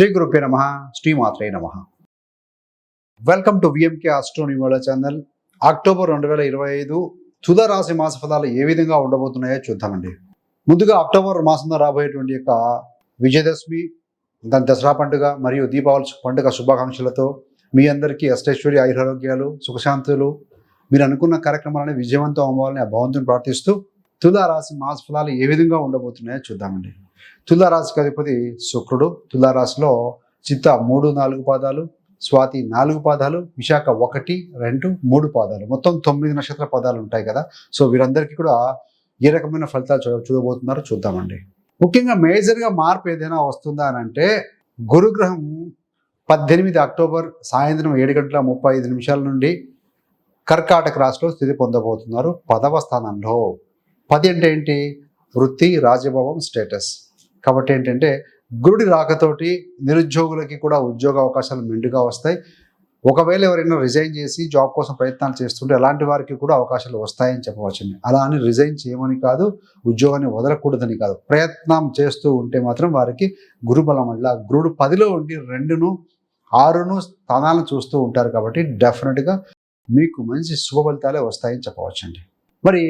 శ్రీ గురుపే నమ శ్రీమాత్రే నమ. వెల్కమ్ టు విఎంకే ఆస్ట్రోని ఛానల్ అక్టోబర్ రెండు వేల ఇరవై ఐదు తుల రాశి మాస ఫలాలు ఏ విధంగా ఉండబోతున్నాయో చూద్దామండి. ముందుగా అక్టోబర్ మాసంలో రాబోయేటువంటి యొక్క విజయదశమి దాని దసరా పండుగ మరియు దీపావళి పండుగ శుభాకాంక్షలతో మీ అందరికీ అష్టేశ్వరి ఆయురారోగ్యాలు సుఖశాంతులు. మీరు అనుకున్న కార్యక్రమాలని విజయవంతం అవ్వాలని ఆ భగవంతుని ప్రార్థిస్తూ తులారాశి మాస ఫలాలు ఏ విధంగా ఉండబోతున్నాయో చూద్దామండి. తులారాశికి అధిపతి శుక్రుడు. తులారాశిలో చిత్త మూడు నాలుగు పాదాలు స్వాతి నాలుగు పాదాలు విశాఖ ఒకటి రెండు మూడు పాదాలు. మొత్తం తొమ్మిది నక్షత్ర పదాలు ఉంటాయి కదా. సో వీరందరికీ కూడా ఏ రకమైన ఫలితాలు చూ చూడబోతున్నారో చూద్దామండి. ముఖ్యంగా మేజర్గా మార్పు ఏదైనా వస్తుందా అని అంటే గురుగ్రహం పద్దెనిమిది అక్టోబర్ సాయంత్రం ఏడు గంటల ముప్పై ఐదు నిమిషాల నుండి కర్కాటక రాశిలో స్థితి పొందబోతున్నారు. పదవ స్థానంలో. పది అంటే ఏంటి వృత్తి రాజభవం స్టేటస్. కాబట్టి ఏంటంటే గురుడి రాకతోటి నిరుద్యోగులకి కూడా ఉద్యోగ అవకాశాలు మెండుగా వస్తాయి. ఒకవేళ ఎవరైనా రిజైన్ చేసి జాబ్ కోసం ప్రయత్నాలు చేస్తుంటే అలాంటి వారికి కూడా అవకాశాలు వస్తాయని చెప్పవచ్చండి అలా అని రిజైన్ చేయమని కాదు ఉద్యోగాన్ని వదలకూడదని కాదు. ప్రయత్నం చేస్తూ ఉంటే మాత్రం వారికి గురుబలం. వల్ల గురుడు పదిలో ఉండి రెండును ఆరును స్థానాలను చూస్తూ ఉంటారు కాబట్టి డెఫినెట్గా మీకు మంచి శుభ ఫలితాలే వస్తాయని చెప్పవచ్చండి మరి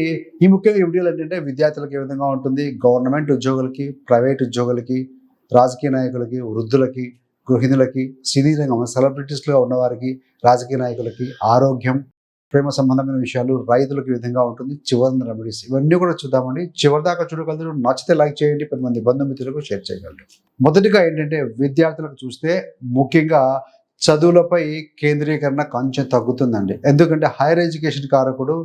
ఈ ముఖ్యంగా ఈ వీడియోలు ఏంటంటే విద్యార్థులకు ఏ విధంగా ఉంటుంది? గవర్నమెంట్ ఉద్యోగులకి ప్రైవేట్ ఉద్యోగులకి రాజకీయ నాయకులకి వృద్ధులకి గృహిణులకి సినీ రంగం సెలబ్రిటీస్లో ఉన్నవారికి రాజకీయ నాయకులకి ఆరోగ్యం ప్రేమ సంబంధమైన విషయాలు రైతులకు విధంగా ఉంటుంది? చివరి రెమెడీస్ ఇవన్నీ కూడా చూద్దామండి. చివరి దాకా చూడగలరు. నచ్చితే లైక్ చేయండి. పది మంది బంధుమిత్రులకు షేర్ చేయగలరు. మొదటిగా ఏంటంటే విద్యార్థులకు చూస్తే ముఖ్యంగా చదువులపై కేంద్రీకరణ కొంచెం తగ్గుతుందండి. ఎందుకంటే హైయర్ ఎడ్యుకేషన్ కారకుడు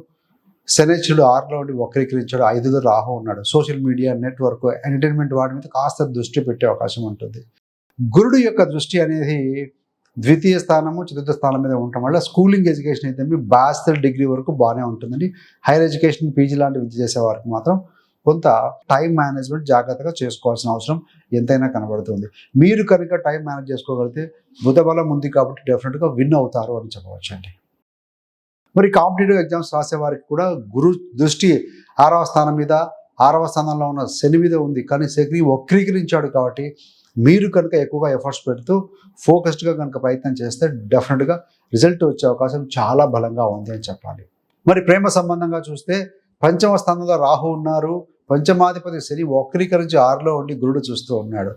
శనిచుడు ఆరులో ఉండి వక్రీకరించాడు ఐదులో రాహు ఉన్నాడు. సోషల్ మీడియా నెట్వర్క్ ఎంటర్టైన్మెంట్ వాటి మీద కాస్త దృష్టి పెట్టే అవకాశం ఉంటుంది. గురుడు యొక్క దృష్టి అనేది ద్వితీయ స్థానము చతుర్థ స్థానం మీద ఉండటం వల్ల స్కూలింగ్ ఎడ్యుకేషన్ అయితే మీ బ్యాచిలర్ డిగ్రీ వరకు బాగానే ఉంటుందండి. హైయర్ ఎడ్యుకేషన్ పీజీ లాంటి విద్య చేసే వారికి మాత్రం కొంత టైం మేనేజ్మెంట్ జాగ్రత్తగా చేసుకోవాల్సిన అవసరం ఎంతైనా కనబడుతుంది. మీరు కనుక టైం మేనేజ్ చేసుకోగలిగితే బుధబలం ఉంది కాబట్టి డెఫినెట్గా విన్ అవుతారు అని చెప్పవచ్చు అండి మరి కాంపిటేటివ్ ఎగ్జామ్స్ రాసే వారికి కూడా గురు దృష్టి ఆరవ స్థానం మీద ఆరవ స్థానంలో ఉన్న శని మీద ఉంది. కానీ శని వక్రీకరించాడు కాబట్టి మీరు కనుక ఎక్కువగా ఎఫర్ట్స్ పెడుతూ ఫోకస్డ్గా కనుక ప్రయత్నం చేస్తే డెఫినెట్గా రిజల్ట్ వచ్చే అవకాశం చాలా బలంగా ఉంది అని చెప్పాలి. మరి ప్రేమ సంబంధంగా చూస్తే పంచమ స్థానంలో రాహు ఉన్నారు. పంచమాధిపతి శని వక్రీకరించి ఆరులో ఉండి గురుడు చూస్తూ ఉన్నాడు.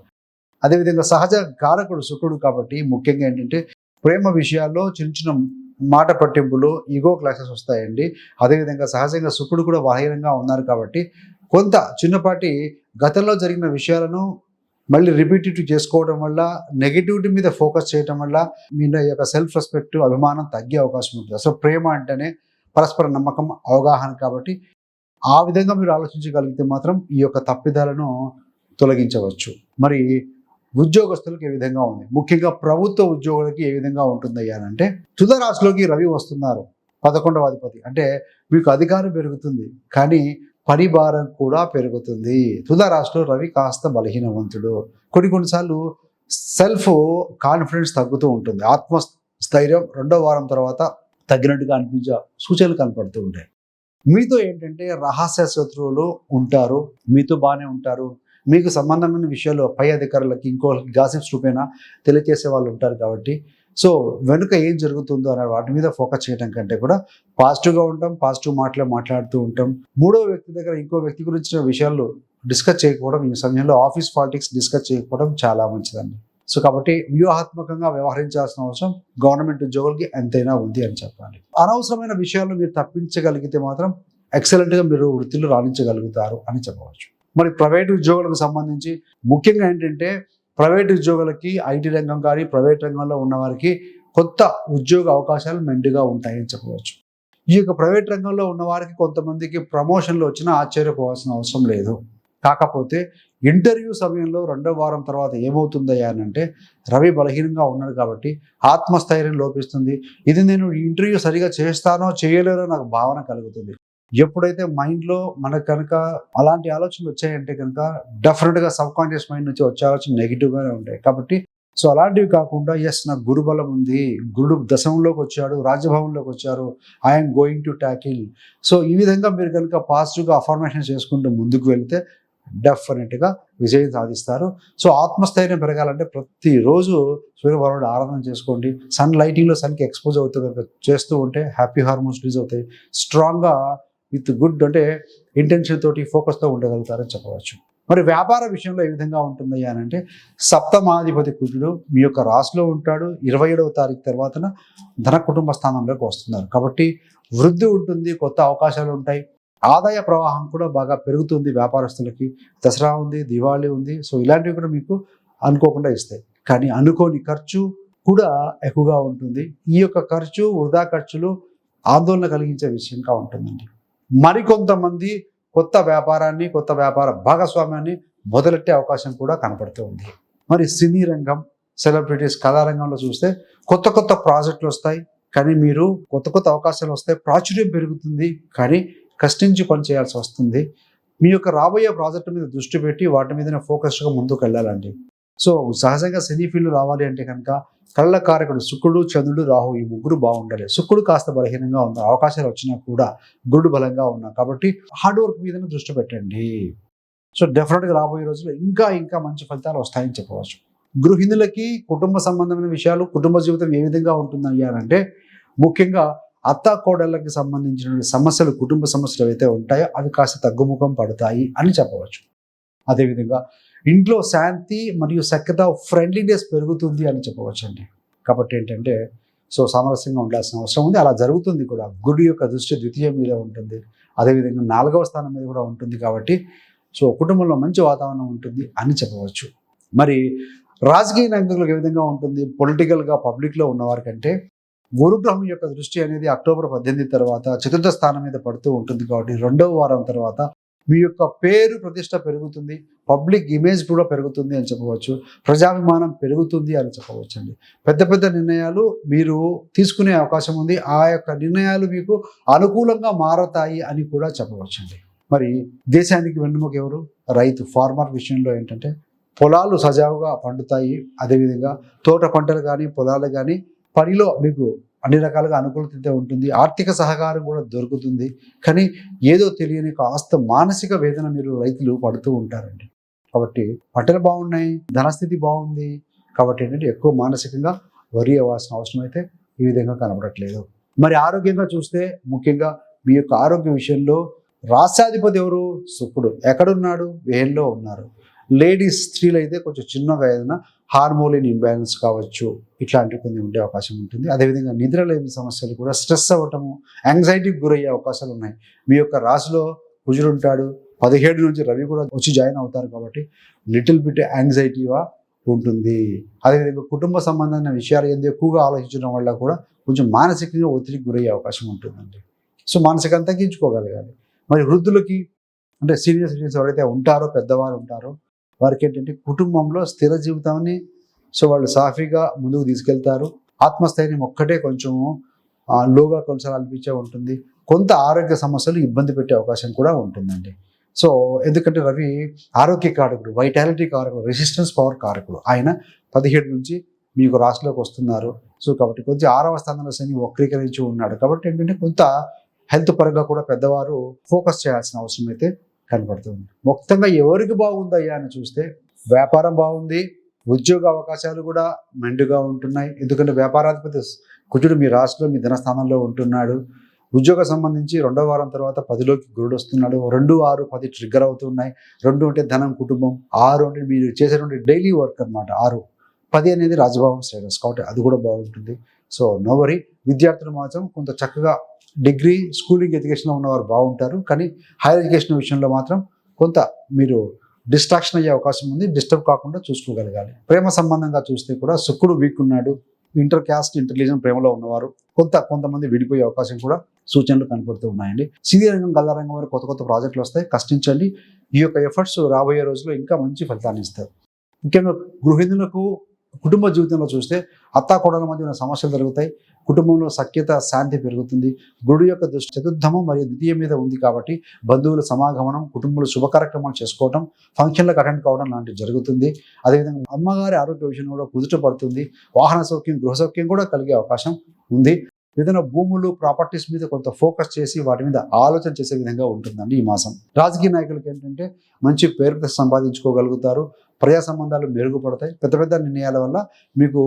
అదేవిధంగా సహజ కారకుడు శుక్రుడు కాబట్టి ముఖ్యంగా ఏంటంటే ప్రేమ విషయాల్లో చిన్న చిన్న మాట పట్టింపులు ఈగో క్లాసెస్ వస్తాయండి. అదేవిధంగా సహజంగా శుక్రుడు కూడా బలహీనంగా ఉన్నారు కాబట్టి కొంత చిన్నపాటి గతంలో జరిగిన విషయాలను మళ్ళీ రిపీటేటివ్ చేసుకోవడం వల్ల నెగిటివిటీ మీద ఫోకస్ చేయడం వల్ల మీ యొక్క సెల్ఫ్ రెస్పెక్ట్ అభిమానం తగ్గే అవకాశం ఉంటుంది. అసలు ప్రేమ అంటేనే పరస్పర నమ్మకం అవగాహన కాబట్టి ఆ విధంగా మీరు ఆలోచించగలిగితే మాత్రం ఈ యొక్క తప్పిదాలను తొలగించవచ్చు. మరి ఉద్యోగస్తులకు ఏ విధంగా ఉంది? ముఖ్యంగా ప్రభుత్వ ఉద్యోగులకి ఏ విధంగా ఉంటుంది అంటే తుదరాశిలోకి రవి వస్తున్నారు పదకొండవ అధిపతి. అంటే మీకు అధికారం పెరుగుతుంది కానీ పని భారం కూడా పెరుగుతుంది. తుదరాశిలో రవి కాస్త బలహీనవంతుడు. కొన్ని కొన్నిసార్లు సెల్ఫ్ కాన్ఫిడెన్స్ తగ్గుతూ ఉంటుంది. ఆత్మస్థైర్యం రెండో వారం తర్వాత తగ్గినట్టుగా అనిపించే సూచనలు కనపడుతూ ఉంటాయి. మీతో ఏంటంటే రహస్య శత్రువులు ఉంటారు మీతో బాగానే ఉంటారు. మీకు సంబంధమైన విషయాలు పై అధికారులకి ఇంకో గాసిప్స్ రూపేనా తెలియజేసే వాళ్ళు ఉంటారు కాబట్టి. సో వెనుక ఏం జరుగుతుందో అనే వాటి మీద ఫోకస్ చేయడం కంటే కూడా పాజిటివ్గా ఉంటాం పాజిటివ్ మాటలే మాట్లాడుతూ ఉంటాం. మూడో వ్యక్తి దగ్గర ఇంకో వ్యక్తి గురించిన విషయాలు డిస్కస్ చేయకపోవడం ఈ సమయంలో ఆఫీస్ పాలిటిక్స్ డిస్కస్ చేయకపోవడం చాలా మంచిదండి. సో కాబట్టి వ్యూహాత్మకంగా వ్యవహరించాల్సిన అవసరం గవర్నమెంట్ ఉద్యోగులకి ఎంతైనా ఉంది అని చెప్పాలి. అనవసరమైన విషయాలు మీరు తప్పించగలిగితే మాత్రం ఎక్సలెంట్గా మీరు వృత్తిలో రాణించగలుగుతారు అని చెప్పవచ్చు. మరి ప్రైవేట్ ఉద్యోగులకు సంబంధించి ముఖ్యంగా ఏంటంటే ప్రైవేట్ ఉద్యోగులకి ఐటీ రంగం కానీ ప్రైవేట్ రంగంలో ఉన్నవారికి కొత్త ఉద్యోగ అవకాశాలు మెండుగా ఉంటాయని చెప్పవచ్చు. ఈ యొక్క ప్రైవేట్ రంగంలో ఉన్నవారికి కొంతమందికి ప్రమోషన్లు వచ్చినా ఆశ్చర్యపోవాల్సిన అవసరం లేదు. కాకపోతే ఇంటర్వ్యూ సమయంలో రెండో వారం తర్వాత ఏమవుతుందయ్యా అని అంటే రవి బలహీనంగా ఉన్నాడు కాబట్టి ఆత్మస్థైర్యం లోపిస్తుంది. ఇది నేను ఇంటర్వ్యూ సరిగా చేస్తానో చేయలేనో నాకు భావన కలుగుతుంది. ఎప్పుడైతే మైండ్లో మనకు కనుక అలాంటి ఆలోచనలు వచ్చాయంటే కనుక డెఫినెట్గా సబ్ కాన్షియస్ మైండ్ నుంచి వచ్చే ఆలోచన నెగిటివ్గానే ఉంటాయి. కాబట్టి సో అలాంటివి కాకుండా ఎస్ నాకు గురుబలం ఉంది. గురుడు దశంలోకి వచ్చాడు రాజభవన్లోకి వచ్చారు. I'm going to tackle so ఈ విధంగా మీరు కనుక పాజిటివ్గా అఫర్మేషన్ చేసుకుంటూ ముందుకు వెళితే డెఫినెట్గా విజయం సాధిస్తారు. సో ఆత్మస్థైర్యం పెరగాలంటే ప్రతిరోజు సూర్యభగవానుడు ఆరాధన చేసుకోండి. సన్ లైటింగ్లో సన్కి ఎక్స్పోజ్ అవుతూ కనుక చేస్తూ ఉంటే హ్యాపీ హార్మోన్స్ రిలీజ్ అవుతాయి. స్ట్రాంగ్గా విత్ గుడ్ అంటే ఇంటెన్షన్ తోటి ఫోకస్తో ఉండగలుగుతారని చెప్పవచ్చు. మరి వ్యాపార విషయంలో ఏ విధంగా ఉంటుంది అని అంటే సప్తమాధిపతి కుజుడు మీ యొక్క రాశిలో ఉంటాడు. ఇరవై ఏడవ తారీఖు తర్వాతన ధన కుటుంబ స్థానంలోకి వస్తున్నారు. కాబట్టి వృద్ధి ఉంటుంది కొత్త అవకాశాలు ఉంటాయి. ఆదాయ ప్రవాహం కూడా బాగా పెరుగుతుంది వ్యాపారస్తులకి. దసరా ఉంది దివాళీ ఉంది. సో ఇలాంటివి కూడా మీకు అనుకోకుండా ఇస్తాయి. కానీ అనుకోని ఖర్చు కూడా ఎక్కువగా ఉంటుంది. ఈ యొక్క ఖర్చు వృధా ఖర్చులు ఆందోళన కలిగించే విషయంగా ఉంటుందండి. మరికొంతమంది కొత్త వ్యాపారాన్ని కొత్త వ్యాపార భాగస్వామ్యాన్ని మొదలెట్టే అవకాశం కూడా కనపడుతూ ఉంది. మరి సినీ రంగం సెలబ్రిటీస్ కళారంగంలో చూస్తే కొత్త కొత్త ప్రాజెక్టులు వస్తాయి. కానీ మీరు కొత్త కొత్త అవకాశాలు వస్తాయి ప్రాచుర్యం పెరుగుతుంది. కానీ కష్టించి పని చేయాల్సి వస్తుంది. మీ యొక్క రాబోయే ప్రాజెక్టు మీద దృష్టి పెట్టి వాటి మీదనే ఫోకస్గా ముందుకు వెళ్ళాలండి. సో సహజంగా సినీ ఫీల్డ్ రావాలి అంటే కనుక కళ్ళ కారకుడు శుక్రుడు చంద్రుడు రాహు ఈ ముగ్గురు బాగుండాలి. శుక్రుడు కాస్త బలహీనంగా ఉన్న అవకాశాలు వచ్చినా కూడా గురుడు బలంగా ఉన్నా కాబట్టి హార్డ్ వర్క్ మీదనే దృష్టి పెట్టండి. సో డెఫినెట్గా రాబోయే రోజుల్లో ఇంకా ఇంకా మంచి ఫలితాలు వస్తాయని చెప్పవచ్చు. గృహిణులకి కుటుంబ సంబంధమైన విషయాలు కుటుంబ జీవితం ఏ విధంగా ఉంటుందని అంటే ముఖ్యంగా అత్త కోడళ్ళకి సంబంధించిన సమస్యలు కుటుంబ సమస్యలు ఏవైతే ఉంటాయో అవి కాస్త తగ్గుముఖం పడతాయి అని చెప్పవచ్చు. అదేవిధంగా ఇంట్లో శాంతి మరియు సఖ్యత ఫ్రెండ్లీనెస్ పెరుగుతుంది అని చెప్పవచ్చు అండి కాబట్టి ఏంటంటే సో సామరస్యంగా ఉండాల్సిన అవసరం ఉంది. అలా జరుగుతుంది కూడా. గుడి యొక్క దృష్టి ద్వితీయ మీద ఉంటుంది. అదేవిధంగా నాలుగవ స్థానం మీద కూడా ఉంటుంది కాబట్టి సో కుటుంబంలో మంచి వాతావరణం ఉంటుంది అని చెప్పవచ్చు. మరి రాజకీయ నాయకులకు ఏ విధంగా ఉంటుంది? పొలిటికల్గా పబ్లిక్లో ఉన్నవారి కంటే గురుగ్రహం యొక్క దృష్టి అనేది అక్టోబర్ పద్దెనిమిది తర్వాత చతుర్థ స్థానం మీద పడుతూ ఉంటుంది కాబట్టి రెండవ వారం తర్వాత మీ యొక్క పేరు ప్రతిష్ట పెరుగుతుంది. పబ్లిక్ ఇమేజ్ కూడా పెరుగుతుంది అని చెప్పవచ్చు ప్రజాభిమానం పెరుగుతుంది అని చెప్పవచ్చు అండి పెద్ద పెద్ద నిర్ణయాలు మీరు తీసుకునే అవకాశం ఉంది. ఆ యొక్క నిర్ణయాలు మీకు అనుకూలంగా మారతాయి అని కూడా చెప్పవచ్చు అండి మరి దేశానికి వెన్నుముక ఎవరు? రైతు ఫార్మర్ విషయంలో ఏంటంటే పొలాలు సజావుగా పండుతాయి. అదేవిధంగా తోట పంటలు కానీ పొలాలు కానీ పనిలో మీకు అన్ని రకాలుగా అనుకూలత ఉంటుంది. ఆర్థిక సహకారం కూడా దొరుకుతుంది. కానీ ఏదో తెలియని కాస్త మానసిక వేదన మీరు రైతులు పడుతూ ఉంటారండి. కాబట్టి పంటలు బాగున్నాయి ధనస్థితి బాగుంది. కాబట్టి ఏంటంటే ఎక్కువ మానసికంగా వరి అవ్వాల్సిన అవసరం అయితే ఈ విధంగా కనబడట్లేదు. మరి ఆరోగ్యంగా చూస్తే ముఖ్యంగా మీ యొక్క ఆరోగ్య విషయంలో రాష్ట్రాధిపతి ఎవరు? శుక్రుడు. ఎక్కడున్నాడు? వేయంలో ఉన్నారు. లేడీస్ స్త్రీలు అయితే కొంచెం చిన్నగా ఏదైనా హార్మోలిన్ ఇంబ్యాలెన్స్ కావచ్చు ఇట్లాంటివి కొన్ని ఉండే అవకాశం ఉంటుంది. అదేవిధంగా నిద్ర లేని సమస్యలు కూడా స్ట్రెస్ అవ్వటము యాంగ్జైటీకి గురయ్యే అవకాశాలు ఉన్నాయి. మీ యొక్క రాశిలో కుజుడు ఉంటాడు పదిహేడు నుంచి రవి కూడా వచ్చి జాయిన్ అవుతారు కాబట్టి లిటిల్ బిట్ యాంగ్జైటీగా ఉంటుంది. అదేవిధంగా కుటుంబ సంబంధమైన విషయాలు ఏంది ఎక్కువగా ఆలోచించడం వల్ల కూడా కొంచెం మానసికంగా ఒత్తిడికి గురయ్యే అవకాశం ఉంటుందండి. సో మానసికంగా తగ్గించుకోగలగాలి మరి వృద్ధులకి అంటే సీనియర్ సిటిజన్స్ ఎవరైతే ఉంటారో పెద్దవారు ఉంటారో వారికి ఏంటంటే కుటుంబంలో స్థిర జీవితాన్ని సో వాళ్ళు సాఫీగా ముందుకు తీసుకెళ్తారు. ఆత్మస్థైర్యం ఒక్కటే కొంచెం లోగా కొంచెం అనిపించే ఉంటుంది. కొంత ఆరోగ్య సమస్యలు ఇబ్బంది పెట్టే అవకాశం కూడా ఉంటుందండి. సో ఎందుకంటే రవి ఆరోగ్య కారకుడు వైటాలిటీ కారకుడు రెసిస్టెన్స్ పవర్ కారకుడు. ఆయన పదిహేడు నుంచి మీకు రాశిలోకి వస్తున్నారు. సో కాబట్టి కొంచెం ఆరవ స్థానంలో శని వక్రీకరించి ఉన్నాడు. కాబట్టి ఏంటంటే కొంత హెల్త్ పరంగా కూడా పెద్దవారు ఫోకస్ చేయాల్సిన అవసరం అయితే కనపడుతుంది మొత్తంగా ఎవరికి బాగుందయ్యా అని చూస్తే వ్యాపారం బాగుంది. ఉద్యోగ అవకాశాలు కూడా మెండుగా ఉంటున్నాయి. ఎందుకంటే వ్యాపారాధిపతి కుజుడు మీ రాశిలో మీ ధనస్థానంలో ఉంటున్నాడు. ఉద్యోగ సంబంధించి రెండో వారం తర్వాత పదిలోకి గురుడు వస్తున్నాడు. రెండు ఆరు పది ట్రిగ్గర్ అవుతున్నాయి రెండు అంటే ధనం కుటుంబం. ఆరు అంటే మీరు చేసేటువంటి డైలీ వర్క్ అన్నమాట. ఆరు. పది అనేది రాజభావం స్టేటస్ కాబట్టి అది కూడా బాగుంటుంది. సో నోవరి విద్యార్థులు మాత్రం కొంత చక్కగా డిగ్రీ స్కూలింగ్ ఎడ్యుకేషన్లో ఉన్నవారు బాగుంటారు. కానీ హైయర్ ఎడ్యుకేషన్ విషయంలో మాత్రం కొంత మీరు డిస్ట్రాక్షన్ అయ్యే అవకాశం ఉంది. డిస్టర్బ్ కాకుండా చూసుకోగలగాలి. ప్రేమ సంబంధంగా చూస్తే కూడా శుక్రుడు వీక్ ఉన్నాడు. ఇంటర్ క్యాస్ట్ ఇంటర్లీజన్ ప్రేమలో ఉన్నవారు. కొంత కొంతమంది విడిపోయే అవకాశం కూడా సూచనలు కనపడుతూ ఉన్నాయండి. సినీ రంగం కళా రంగం వరకు కొత్త కొత్త ప్రాజెక్టులు వస్తాయి. కష్టించండి. ఈ యొక్క ఎఫర్ట్స్ రాబోయే రోజుల్లో ఇంకా మంచి ఫలితాన్ని ఇస్తారు ముఖ్యంగా గృహిణులకు కుటుంబ జీవితంలో చూస్తే అత్తా కోడల మధ్య ఉన్న సమస్యలు జరుగుతాయి. కుటుంబంలో సఖ్యత శాంతి పెరుగుతుంది. గురుడు యొక్క దృష్టి చతుర్థమం మరియు ద్వితీయ మీద ఉంది కాబట్టి బంధువుల సమాగమనం కుటుంబంలో శుభ కార్యక్రమాలు చేసుకోవడం ఫంక్షన్లకు అటెండ్ కావడం లాంటివి జరుగుతుంది. అదేవిధంగా అమ్మగారి ఆరోగ్య విషయంలో కూడా కుదుట పడుతుంది. వాహన సౌఖ్యం గృహ సౌఖ్యం కూడా కలిగే అవకాశం ఉంది. ఏదైనా భూములు ప్రాపర్టీస్ మీద కొంత ఫోకస్ చేసి వాటి మీద ఆలోచన చేసే విధంగా ఉంటుందండి ఈ మాసం. రాజకీయ నాయకులకి ఏంటంటే మంచి పేరు సంపాదించుకోగలుగుతారు ప్రజా సంబంధాలు మెరుగుపడతాయి. పెద్ద పెద్ద నిర్ణయాల వల్ల మీకు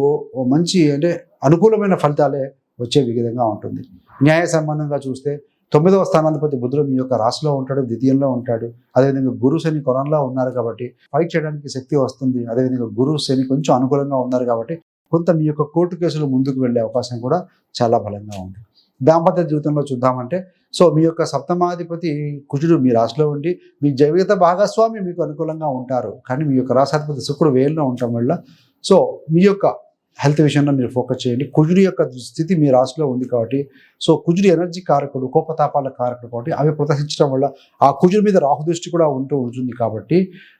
మంచి అంటే అనుకూలమైన ఫలితాలే వచ్చే విధంగా ఉంటుంది. న్యాయ సంబంధంగా చూస్తే తొమ్మిదవ స్థానాధిపతి బుధుడు మీ యొక్క రాశిలో ఉంటాడు ద్వితీయంలో ఉంటాడు. అదేవిధంగా గురు శని కొరంలో ఉన్నారు కాబట్టి ఫైట్ చేయడానికి శక్తి వస్తుంది. అదేవిధంగా గురు శని కొంచెం అనుకూలంగా ఉన్నారు కాబట్టి కొంత మీ యొక్క కోర్టు కేసులు ముందుకు వెళ్ళే అవకాశం కూడా చాలా బలంగా ఉంది. దాంపత్య జీవితంలో చూద్దామంటే సో మీ యొక్క సప్తమాధిపతి కుజుడు మీ రాశిలో ఉండి మీ జీవిత భాగస్వామి మీకు అనుకూలంగా ఉంటారు. కానీ మీ యొక్క రాశాధిపతి శుక్రుడు వేలులో ఉండటం వల్ల సో మీ యొక్క హెల్త్ విషయంలో మీరు ఫోకస్ చేయండి. కుజుడి యొక్క స్థితి మీ రాశిలో ఉంది కాబట్టి సో కుజుడి ఎనర్జీ కారకుడు కోపతాపాల కారకుడు కాబట్టి అవి ప్రదర్శించడం వల్ల ఆ కుజుడి మీద రాహు దృష్టి కూడా ఉంటూ ఉంటుంది కాబట్టి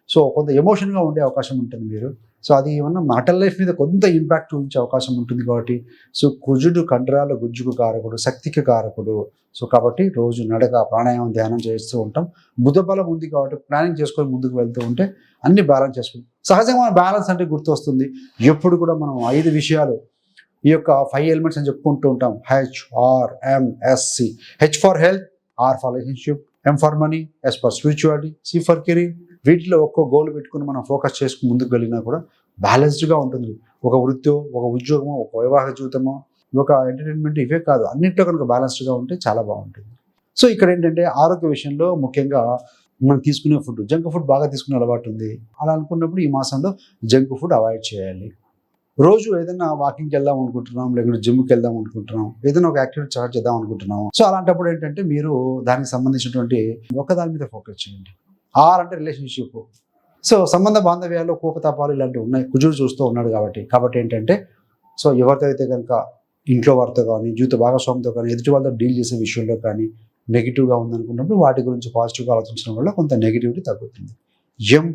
సో కొంత ఎమోషన్గా ఉండే అవకాశం ఉంటుంది మీరు. సో అది ఏమన్నా మాటల్ లైఫ్ మీద కొంత ఇంపాక్ట్ ఉంచే అవకాశం ఉంటుంది కాబట్టి సో కుజుడు కండరాల గుజ్జుకు కారకుడు శక్తికి కారకుడు. సో కాబట్టి రోజు నడక ప్రాణాయామం ధ్యానం చేస్తూ ఉంటాం. బుధ బలం ఉంది కాబట్టి ప్లానింగ్ చేసుకొని ముందుకు వెళ్తూ ఉంటే అన్ని బ్యాలెన్స్ చేసుకుంటాం. సహజంగా బ్యాలెన్స్ అంటే గుర్తొస్తుంది. ఎప్పుడు కూడా మనం ఐదు విషయాలు ఈ యొక్క ఫైవ్ ఎలిమెంట్స్ అని చెప్పుకుంటూ ఉంటాం. H R MSC H for health R for relationship M for money S for spirituality C for career వీటిలో ఒక్కో గోల్ పెట్టుకుని మనం ఫోకస్ చేసుకుని ముందుకు వెళ్ళినా కూడా బ్యాలెన్స్డ్గా ఉంటుంది. ఒక వృత్తి ఒక ఉద్యోగమో ఒక వైవాహిక జీవితమో ఒక ఎంటర్టైన్మెంట్ ఇవే కాదు. అన్నింటిలో కనుక బ్యాలెన్స్డ్గా ఉంటే చాలా బాగుంటుంది. సో ఇక్కడ ఏంటంటే ఆరోగ్య విషయంలో ముఖ్యంగా మనం తీసుకునే ఫుడ్ జంక్ ఫుడ్ బాగా తీసుకునే అలవాటు ఉంది. అలా అనుకున్నప్పుడు ఈ మాసంలో జంక్ ఫుడ్ అవాయిడ్ చేయాలి. రోజు ఏదైనా వాకింగ్కి వెళ్దాం అనుకుంటున్నాం లేకుంటే జిమ్కి వెళ్దాం అనుకుంటున్నాం ఏదైనా ఒక యాక్టివిటీ స్టార్ట్ చేద్దాం అనుకుంటున్నాం. సో అలాంటప్పుడు ఏంటంటే మీరు దానికి సంబంధించినటువంటి ఒక దాని మీద ఫోకస్ చేయండి. ఆర్ అంటే రిలేషన్షిప్ సో సంబంధ బాంధవ్యాలు కోపతాపాలు ఇలాంటివి ఉన్నాయి. కుజుడు చూస్తూ ఉన్నాడు కాబట్టి. కాబట్టి ఏంటంటే సో ఎవరితో అయితే కనుక ఇంట్లో వారితో కానీ జీవిత భాగస్వామితో కానీ ఎదుటి వాళ్ళతో డీల్ చేసే విషయంలో కానీ నెగిటివ్గా ఉందనుకున్నప్పుడు వాటి గురించి పాజిటివ్గా ఆలోచించడం వల్ల కొంత నెగిటివిటీ తగ్గుతుంది. ఎం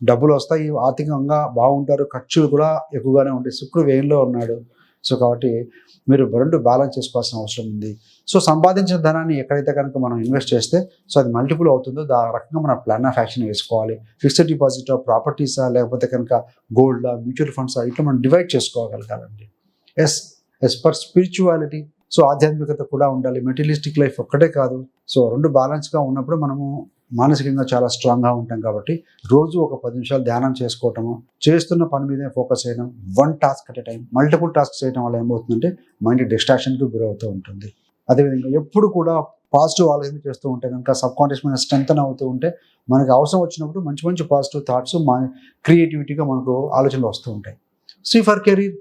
డబ్బులు వస్తాయి ఆర్థికంగా బాగుంటారు ఖర్చులు కూడా ఎక్కువగానే ఉంటాయి. శుక్రుడు వేయంలో ఉన్నాడు. సో కాబట్టి మీరు రెండు బ్యాలెన్స్ చేసుకోవాల్సిన అవసరం ఉంది. సో సంపాదించిన ధనాన్ని ఎక్కడైతే కనుక మనం ఇన్వెస్ట్ చేస్తే సో అది మల్టిపుల్ అవుతుందో దా రకంగా మన ప్లాన్ ఆఫ్ యాక్షన్ వేసుకోవాలి. ఫిక్స్డ్ డిపాజిట్ ప్రాపర్టీసా లేకపోతే కనుక గోల్డా మ్యూచువల్ ఫండ్సా ఇట్లా మనం divide చేసుకోగలగాలండి. S S per spirituality so ఆధ్యాత్మికత కూడా ఉండాలి. మెటీరియలిస్టిక్ లైఫ్ ఒక్కటే కాదు. సో రెండు బ్యాలెన్స్గా ఉన్నప్పుడు మనము మానసికంగా చాలా స్ట్రాంగ్గా ఉంటాం కాబట్టి రోజు ఒక పది నిమిషాలు ధ్యానం చేసుకోవటము చేస్తున్న పని మీదే ఫోకస్ చేయడం one task at a time multiple task చేయడం వల్ల ఏమవుతుందంటే మైండ్ డిస్ట్రాక్షన్కి గురవుతూ ఉంటుంది. అదేవిధంగా ఎప్పుడు కూడా పాజిటివ్ ఆలోచన చేస్తూ ఉంటే కనుక సబ్ కాన్షియస్ మైండ్ స్ట్రెంగ్ అవుతూ ఉంటే మనకి అవసరం వచ్చినప్పుడు మంచి మంచి పాజిటివ్ థాట్స్ మా క్రియేటివిటీగా మనకు ఆలోచనలు వస్తూ ఉంటాయి. సి ఫర్ కెరీర్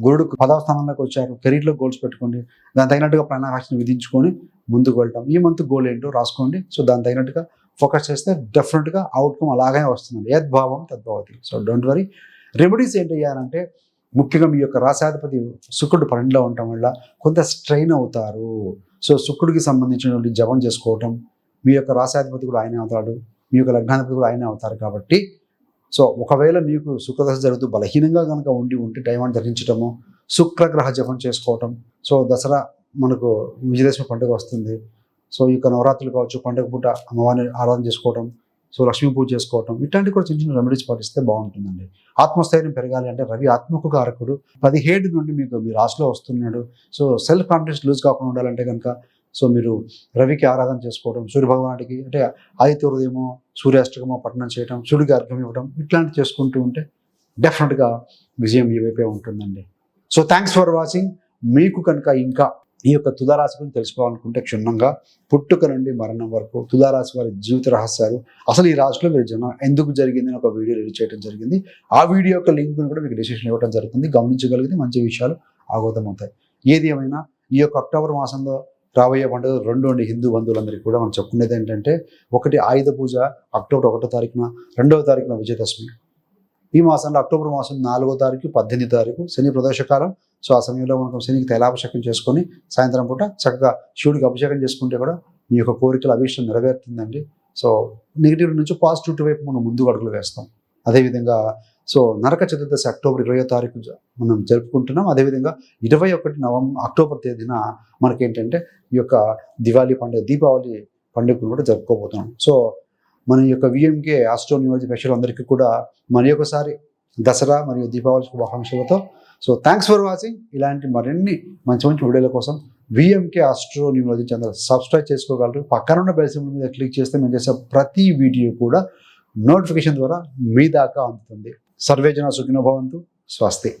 గురుడు పదవ స్థానంలోకి వచ్చారు. కెరీర్లో గోల్స్ పెట్టుకోండి. దాని తగినట్టుగా ప్రణాళిక విధించుకొని ముందుకు వెళ్ళటం ఈ మంత్ గోల్ ఏంటో రాసుకోండి. సో దాని తగినట్టుగా ఫోకస్ చేస్తే డెఫినెట్గా అవుట్కమ్ అలాగే వస్తుంది. యద్భావం తద్భవతి సో డోంట్ వరీ రెమెడీస్ ఏంటి చేయాలంటే ముఖ్యంగా మీ యొక్క రాశాధిపతి శుక్రుడు పన్నెండులో ఉండటం వల్ల కొంత స్ట్రెయిన్ అవుతారు. సో శుక్రుడికి సంబంధించినటువంటి జపం చేసుకోవటం మీ యొక్క రాశాధిపతి కూడా ఆయన అవుతాడు. మీ యొక్క లగ్నాధిపతి కూడా ఆయన అవుతారు కాబట్టి. సో ఒకవేళ మీకు శుక్రదశ జరుగుతూ బలహీనంగా కనుక ఉండి ఉంటే డైమండ్ ధరించడము శుక్రగ్రహ జపం చేసుకోవటం. సో దసరా మనకు విజయదశమి పండుగ వస్తుంది. సో ఈ యొక్క నవరాత్రులు కావచ్చు పండుగ పూట అమ్మవారిని ఆరాధన చేసుకోవటం సో లక్ష్మీ పూజ చేసుకోవటం ఇట్లాంటి కూడా చిన్న చిన్న రెమెడీస్ పాటిస్తే బాగుంటుందండి. ఆత్మస్థైర్యం పెరగాలి అంటే రవి ఆత్మకు కారకుడు. పదిహేడు నుండి మీకు మీ రాశిలో వస్తున్నాడు. సో సెల్ఫ్ కాన్ఫిడెన్స్ లూజ్ కాకుండా ఉండాలంటే కనుక సో మీరు రవికి ఆరాధన చేసుకోవడం సూర్య భగవానుడికి అంటే ఆదిత్య హృదయమో సూర్యాష్టకమో పఠనం చేయడం సూర్యుడికి అర్ఘం ఇవ్వడం ఇట్లాంటివి చేసుకుంటూ ఉంటే డెఫినెట్గా విజయం ఈ వైపే ఉంటుందండి. సో థ్యాంక్స్ ఫర్ వాచింగ్ మీకు కనుక ఇంకా ఈ యొక్క తులారాశి గురించి తెలుసుకోవాలనుకుంటే క్షుణ్ణంగా పుట్టుక నుండి మరణం వరకు తులారాశి వారి జీవిత రహస్యాలు అసలు ఈ రాశిలో మీరు జనం ఎందుకు జరిగింది ఒక వీడియో రిలీజ్ చేయడం జరిగింది. ఆ వీడియో యొక్క లింక్ కూడా మీకు డిసిషన్ ఇవ్వడం జరుగుతుంది. గమనించగలిగితే మంచి విషయాలు ఆగోతమవుతాయి. ఏది ఏమైనా ఈ యొక్క అక్టోబర్ మాసంలో రాబోయే పండుగ రెండు ఉండి హిందూ బంధువులందరికీ కూడా మనం చెప్పుకునేది ఏంటంటే ఒకటి ఆయుధ పూజ అక్టోబర్ ఒకటో తారీఖున రెండవ తారీఖున విజయదశమి. ఈ మాసంలో అక్టోబర్ మాసం నాలుగో తారీఖు పద్దెనిమిది తారీఖు శని ప్రదోషకాలం. సో ఆ సమయంలో మనం శనికి తైలాభిషేకం చేసుకొని సాయంత్రం పూట చక్కగా శివుడికి అభిషేకం చేసుకుంటే కూడా మీ యొక్క కోరికల అభిష్టం నెరవేరుతుందండి. సో నెగిటివ్ నుంచి పాజిటివ్ వైపు మనం ముందుకు అడుగులు వేస్తాం. అదేవిధంగా సో నరక చతుర్దశి అక్టోబర్ ఇరవై తారీఖు మనం జరుపుకుంటున్నాం. అదేవిధంగా ఇరవై ఒకటి నవంబర్ అక్టోబర్ తేదీన మనకేంటంటే ఈ యొక్క దివాళీ పండుగ దీపావళి పండుగను కూడా జరుపుకోబోతున్నాం. సో మన యొక్క విఎంకే ఆస్ట్రో న్యూయాలజీ ప్రేక్షకులు అందరికీ కూడా మరి ఒకసారి దసరా మరియు దీపావళి శుభాకాంక్షలతో. సో థ్యాంక్స్ ఫర్ వాచింగ్ ఇలాంటి మరిన్ని మంచి మంచి వీడియోల కోసం VMK astro numerology channel subscribe చేసుకోగలరు. పక్కన ఉన్న బెల్ సింబల్ మీద క్లిక్ చేస్తే మేము చేసే ప్రతి వీడియో కూడా నోటిఫికేషన్ ద్వారా మీ దాకా అందుతుంది. సర్వేజన సుఖినో భవంతు. స్వస్తి.